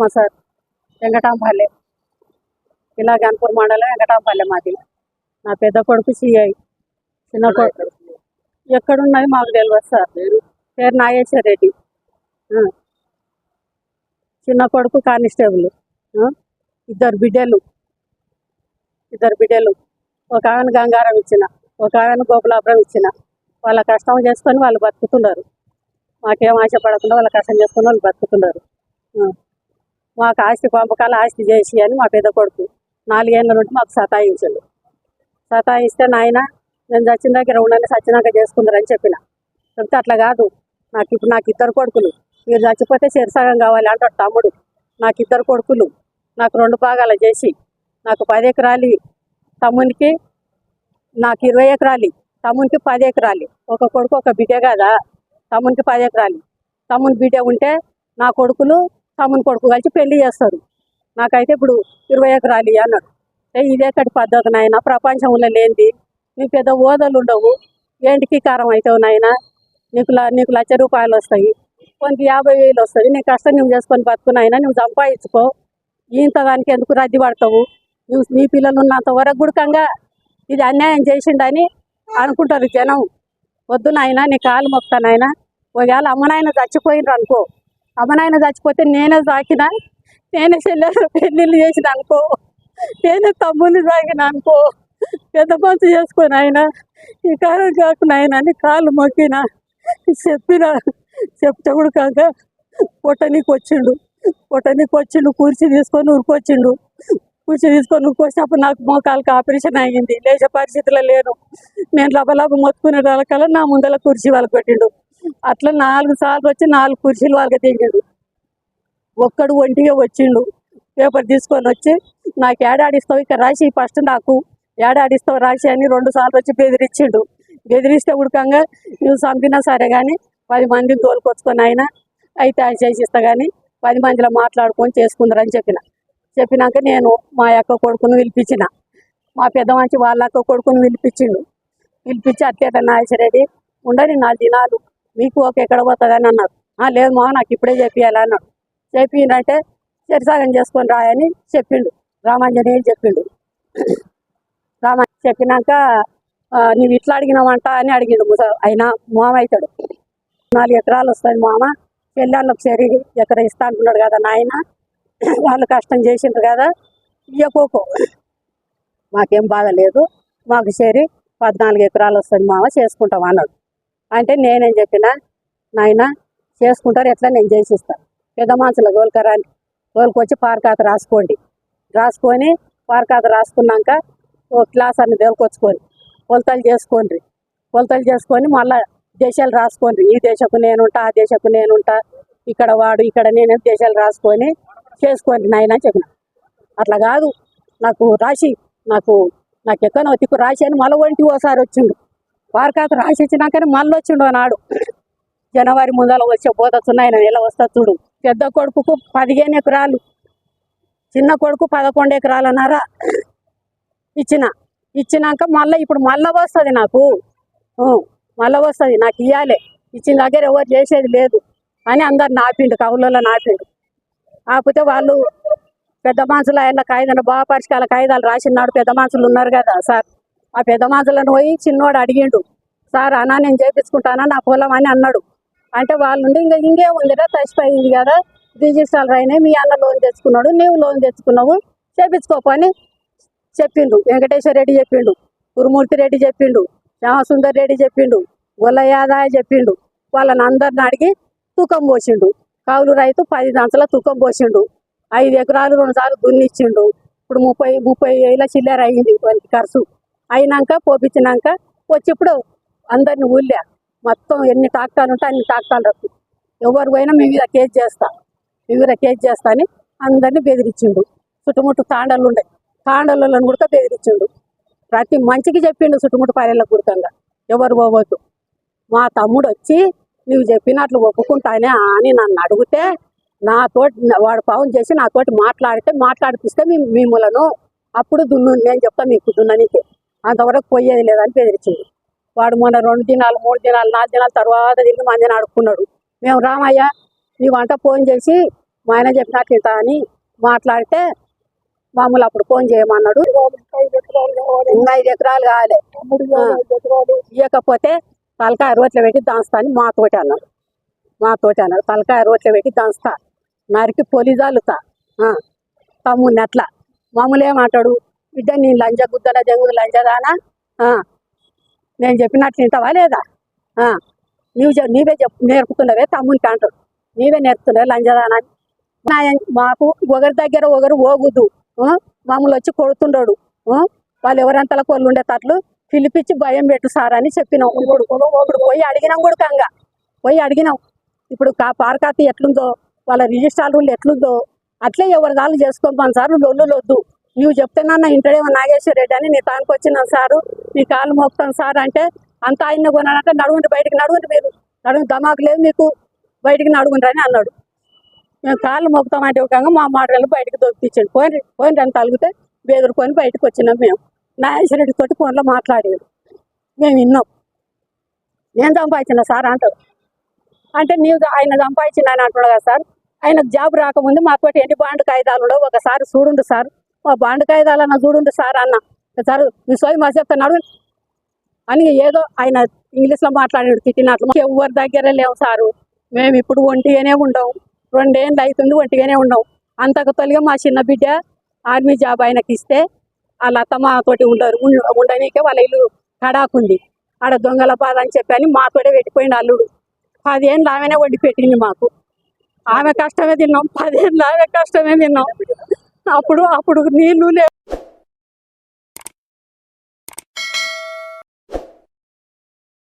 మా సార్ వెంకటాంపల్లె. ఇలా గన్పూర్ మండలం వెంకటాంపల్లె మాది. నా పెద్ద కొడుకు సిఐ. చిన్న కొడుకు ఎక్కడున్నది మాకు తెలియదు సార్. పేరు నాగేశ్వర రెడ్డి. చిన్న కొడుకు కానిస్టేబుల్. ఇద్దరు బిడ్డలు. ఇద్దరు బిడ్డలు. ఒక ఆమెను గంగారం ఇచ్చిన. ఒక ఆమెను గోపులాభరం ఇచ్చిన. వాళ్ళ కష్టం చేసుకొని వాళ్ళు బతుకుతున్నారు. మాకేం ఆశపడకుండా వాళ్ళ కష్టం చేసుకొని వాళ్ళు బతుకుతున్నారు. మాకు ఆస్తి పంపకాలు ఆస్తి చేసి అని మా పెద్ద కొడుకు నాలుగేళ్ళ నుండి మాకు సతాయించాడు. సతాయిస్తే నాయన నేను చచ్చిన దగ్గర ఉండాలి సచ్చినాక చేసుకుందరని చెప్పిన. చెప్తే అట్లా కాదు. నాకు ఇప్పుడు నాకు ఇద్దరు కొడుకులు. మీరు చచ్చిపోతే చెరసగం కావాలి అంటాడు తమ్ముడు. నాకు ఇద్దరు కొడుకులు. నాకు రెండు భాగాలు చేసి నాకు పది ఎకరాలు తమ్మునికి నాకు ఇరవై ఎకరాలు. తమ్మునికి పది ఎకరాలు. ఒక కొడుకు ఒక బిడ్డ కదా. తమ్మునికి పది ఎకరాలు. తమ్ముని బిడ్డ ఉంటే నా కొడుకులు తమ్ముని కొడుకు కలిసి పెళ్ళి చేస్తారు. నాకైతే ఇప్పుడు ఇరవై ఎకరాలు అన్నాడు. ఇదే కటి పద్ధతి నాయన ప్రపంచంలో లేనిది. నీ పెద్ద ఓదలు ఉండవు. ఏంటికి కారం అవుతావు నాయన? నీకు నీకు లక్ష రూపాయలు వస్తాయి. కొంత యాభై వేలు వస్తుంది నీ కష్టం నువ్వు చేసుకొని బతుకున్నాయినా నువ్వు సంపాదించుకో. ఇంత దానికి ఎందుకు రద్దీ పడతావు? నువ్వు నీ పిల్లలు ఉన్నంత వరకు గుడకంగా ఇది అన్యాయం చేసిండని అనుకుంటారు జనం. వద్దు నాయన నీ కాలు మొక్తానాయన ఒకవేళ అమ్మనాయన చచ్చిపోయిండ్రు అనుకో. అమ్మనాయన చచ్చిపోతే నేనే సాకినా నేనే చెల్లెలు పెళ్ళిళ్ళు చేసిన అనుకో నేనే తమ్ముళ్ళు సాగిన అనుకో పెద్ద పంచు చేసుకొని ఆయన ఈ కాలం కాకుండా ఆయన అని కాళ్ళు మొక్కిన చెప్పిన చెప్తే కూడా కాక పొట్టనీకి వచ్చిండు పొట్టనీకి వచ్చిండు కుర్చీ తీసుకొని ఉరికొచ్చిండు కుర్చీ తీసుకొని ఉరికొచ్చినప్పుడు నాకు మోకాలకు ఆపరేషన్ అయ్యింది లేచే పరిస్థితిలో లేను. నేను లబలబ మొత్తుకునే వాళ్ళకల్లా నా ముందర కుర్చీ వాళ్ళకి పెట్టిండు. అట్లా నాలుగు సార్లు వచ్చి నాలుగు కుర్చీలు వాళ్ళకి దిగాడు ఒక్కడు ఒంటిగా వచ్చిండు. పేపర్ తీసుకొని వచ్చి నాకు ఏడాడిస్తావు ఇక్కడ రాసి ఫస్ట్ నాకు ఏడాడిస్తావు రాసి అని రెండు సార్లు వచ్చి బెదిరించిండు బెదిరిస్తే ఉడకంగా నువ్వు చంపినా సరే కానీ పది మందిని తోలుకొచ్చుకొని ఆయన అయితే ఆయన చేసిస్తా కానీ పది మందిలో మాట్లాడుకొని చేసుకుందరని చెప్పిన. చెప్పినాక నేను మా యొక్క కొడుకును పిలిపించిన. మా పెద్ద మంచి వాళ్ళ అక్క కొడుకును పిలిపించిండు. పిలిపించి అట్లేట నాగేశ్వరరెడ్డి ఉండని నాలుగు దినాలు మీకు ఒక ఎక్కడ పోతుందని అన్నారు. "ఆ, లేదు మా నాకు ఇప్పుడే చెప్పియాలి అన్నాడు. చెప్పిండంటే సరిసాగం చేసుకొని రాయని చెప్పిండు. రామాంజనేయులు చెప్పిండు. రామా చెప్పినాక నువ్వు ఇట్లా అడిగినావంట అని అడిగిండు ముస అయినా మామ అవుతాడు నాలుగు ఎకరాలు వస్తుంది మామ పెళ్ళాళ్ళకు సరి ఎకర ఇస్తా అంటున్నాడు కదా నాయన వాళ్ళు కష్టం చేసిండ్రు కదా ఇయ్యకోకో. మాకేం బాధ లేదు మాకు సరి పద్నాలుగు ఎకరాలు వస్తుంది మామ చేసుకుంటాం అన్నాడు. అంటే నేనేం చెప్పిన నాయన చేసుకుంటారు ఎట్లా నేను చేసిస్తాను పెద్ద మనుషుల గోల్కరాని గోల్కొచ్చి పారకాత రాసుకోండి. రాసుకొని పారకాత రాసుకున్నాక ఓ క్లాస్ అన్ని తోలుకొచ్చుకొని కొలతలు చేసుకోండి. కొలతలు చేసుకొని మళ్ళా దేశాలు రాసుకోండి. ఈ దేశకు నేనుంటా ఆ దేశకు నేనుంటా ఇక్కడ వాడు ఇక్కడ నేను దేశాలు రాసుకొని చేసుకోండి నాయన చెప్పిన. అట్లా కాదు. నాకు రాసి నాకు నాకు ఎక్కనో తిక్కు రాసి అని మళ్ళీ ఒంటి ఓసారి వచ్చిండు. వారికాత రాసి ఇచ్చినాకనే మళ్ళీ వచ్చిండు నాడు జనవరి ముందర వచ్చే పోతున్నాయి ఆయన ఎలా వస్తా చూడు. పెద్ద కొడుకుకు పదిహేను ఎకరాలు. చిన్న కొడుకు పదకొండు ఎకరాలు అన్నారా ఇచ్చిన. ఇచ్చినాక మళ్ళీ ఇప్పుడు మళ్ళీ వస్తుంది నాకు. మళ్ళీ వస్తుంది. నాకు ఇవ్వాలి ఇచ్చిన దగ్గర ఎవరు చేసేది లేదు. అని అందరు నాపిండు కవులలో నాపిండు కాకపోతే వాళ్ళు పెద్ద మనుషులు ఆయన కాగితాలు బాగా పరిష్కాల కాగితాలు రాసినాడు పెద్ద మనుషులు ఉన్నారు కదా సార్. ఆ పెద్ద పోయి చిన్నోడు అడిగిండు సార్ అన్నా నేను చేపించుకుంటానా నా పొలం అని అన్నాడు. అంటే వాళ్ళు ఇంకా ఇంకే ఉందిరా తచ్చిపోయింది కదా రిజిస్టర్ అయినాయి మీ అన్న లోన్ తెచ్చుకున్నాడు నీవు లోన్ తెచ్చుకున్నావు అని చెప్పిండు. వెంకటేశ్వర రెడ్డి చెప్పిండు గురుమూర్తి రెడ్డి చెప్పిండు శ్యామసుందర్ రెడ్డి చెప్పిండు గొల్ల యాదాయ చెప్పిండు. వాళ్ళని అందరిని అడిగి తూకం పోసిండు. కౌలు రైతు పది దాంతల తూకం పోసిండు. ఐదు ఎకరాలు రెండు సార్లు దున్నిచ్చిండు. ఇప్పుడు ముప్పై ముప్పై వేల చిల్లర అయింది వానికి ఖర్చు. అయినాక పోపించినాక వచ్చిప్పుడు అందరిని ఊళ్ళా. మొత్తం ఎన్ని టాక్టాలు ఉంటే అన్ని టాక్టాలు రద్దు ఎవరు పోయినా మీ మీద కేసు చేస్తా. మీ మీద కేసు చేస్తా అని అందరినీ బెదిరించిండు. చుట్టుముట్టు తాండలు ఉండే. తాండలను కూడా బెదిరించిండు. ప్రతి మంచికి చెప్పిండు చుట్టుముట్టు పల్లెలకు గుర్తంగా ఎవరు పోవద్దు. మా తమ్ముడు వచ్చి నువ్వు చెప్పినట్లు ఒప్పుకుంటానే అని నన్ను అడిగితే నాతోటి వాడు పవన్ చేసి నాతోటి మాట్లాడితే మాట్లాడిపిస్తే మీ మిమ్మలను అప్పుడు దున్ను నేను చెప్తాను మీకు దున్ననికే. అంతవరకు పోయేది లేదని బెదిరించింది. వాడు మొన్న రెండు దినాలు మూడు దినాలు నాలుగు దినాల తర్వాత తిరిగి మందిని అడుక్కున్నాడు మేము రామయ్య నీ వంట ఫోన్ చేసి మా ఆయన చెప్పినట్లు ఇంత అని మాట్లాడితే మామూలు అప్పుడు ఫోన్ చేయమన్నాడు. ఇంకా ఐదు ఎకరాలు కావాలి. ఇవ్వకపోతే తలకాయ రోట్ల పెట్టి దాంస్తా అని మాతోటి అన్నాడు. మాతోటి అన్నాడు. తలకాయ రోట్ల పెట్టి దాంస్తా. నరికి పొలి జాలుతా తమ్ముడిని అట్లా. మామూలు ఏమంటాడు బిడ్డ నీ లంజ గుద్దల జంగుడు లంజదానా నేను చెప్పినట్లు వింటావా లేదా? ఆ, నీవు నీవే చెప్ నేర్పుతున్నవే తమ్మునికి అంటాడు నీవే నేర్పుతున్నావే లంజదానా మాకు ఒకరి దగ్గర ఒకరు ఓగుద్దు మమ్మల్ని వచ్చి కొడుతుండడు. వాళ్ళు ఎవరంతలా కొల్లు ఉండేటట్లు పిలిపించి భయం పెట్టు సార్ అని చెప్పినాం. ఇప్పుడు ఇప్పుడు పోయి అడిగినాం కూడా కంగా. పోయి అడిగినాం. ఇప్పుడు కా పార్కాతి ఎట్లుందో వాళ్ళ రిజిస్ట్రార్ రూల్ ఎట్లుందో అట్లే ఎవరి దాళ్ళు చేసుకోమని సార్. లొల్లు వద్దు నువ్వు చెప్తున్నా ఇంటడేమో నాగేశ్వర రెడ్డి అని నీ తానికి వచ్చినాను సారు నీ కాళ్ళు మోపుతాను సార్ అంటే అంత ఆయన కొనాలంటే నడుగుండి బయటికి నడుగుండి మీరు నడుగు దమాకు లేదు మీకు బయటికి నడుగుండ్రు అని అన్నాడు. మేము కాళ్ళు మోపుతామంటే ఒక మా మాటలు బయటకు దొరికించండి పోయి పోయిన అని తలిగితే బెదిరికొని బయటకు వచ్చినాం మేము. నాగేశ్వరరెడ్డి తోటి ఫోన్లో మాట్లాడాడు. మేము విన్నాం. నేను సంపాదించిన సార్? అంటాడు. అంటే నీవు ఆయన సంపాదించిన ఆయన అంటున్నాడు కదా సార్. ఆయనకు జాబ్ రాకముందు మాతోటి ఎన్ని బాండ్ కాగితాలు ఉండవు ఒకసారి చూడుండు సార్. మా బాండ్ కాగితాలు చూడుండు సార్ అన్న. సార్ మీ సోయి మా చెప్తున్నాడు అని ఏదో ఆయన ఇంగ్లీష్లో మాట్లాడాడు తిట్టినట్లు. ఎవరి దగ్గర లేవు సారు. మేము ఇప్పుడు ఒంటిగానే ఉండవు రెండేళ్ళు అవుతుంది ఒంటిగానే ఉండవు అంతకు తొలిగా మా చిన్న బిడ్డ ఆర్మీ జాబ్ ఆయనకి ఇస్తే వాళ్ళ అత్త తోటి ఉండరు. ఉండనీకే వాళ్ళ ఇల్లు కడాకుంది. ఆడ దొంగల పాద అని చెప్పి అని మాతోటే పెట్టిపోయింది అల్లుడు. పదేళ్ళు ఆమెనే వండి పెట్టింది మాకు. ఆమె కష్టమే తిన్నాం. పదేళ్ళు ఆమె కష్టమే తిన్నాం. అప్పుడు అప్పుడు నీళ్ళు లే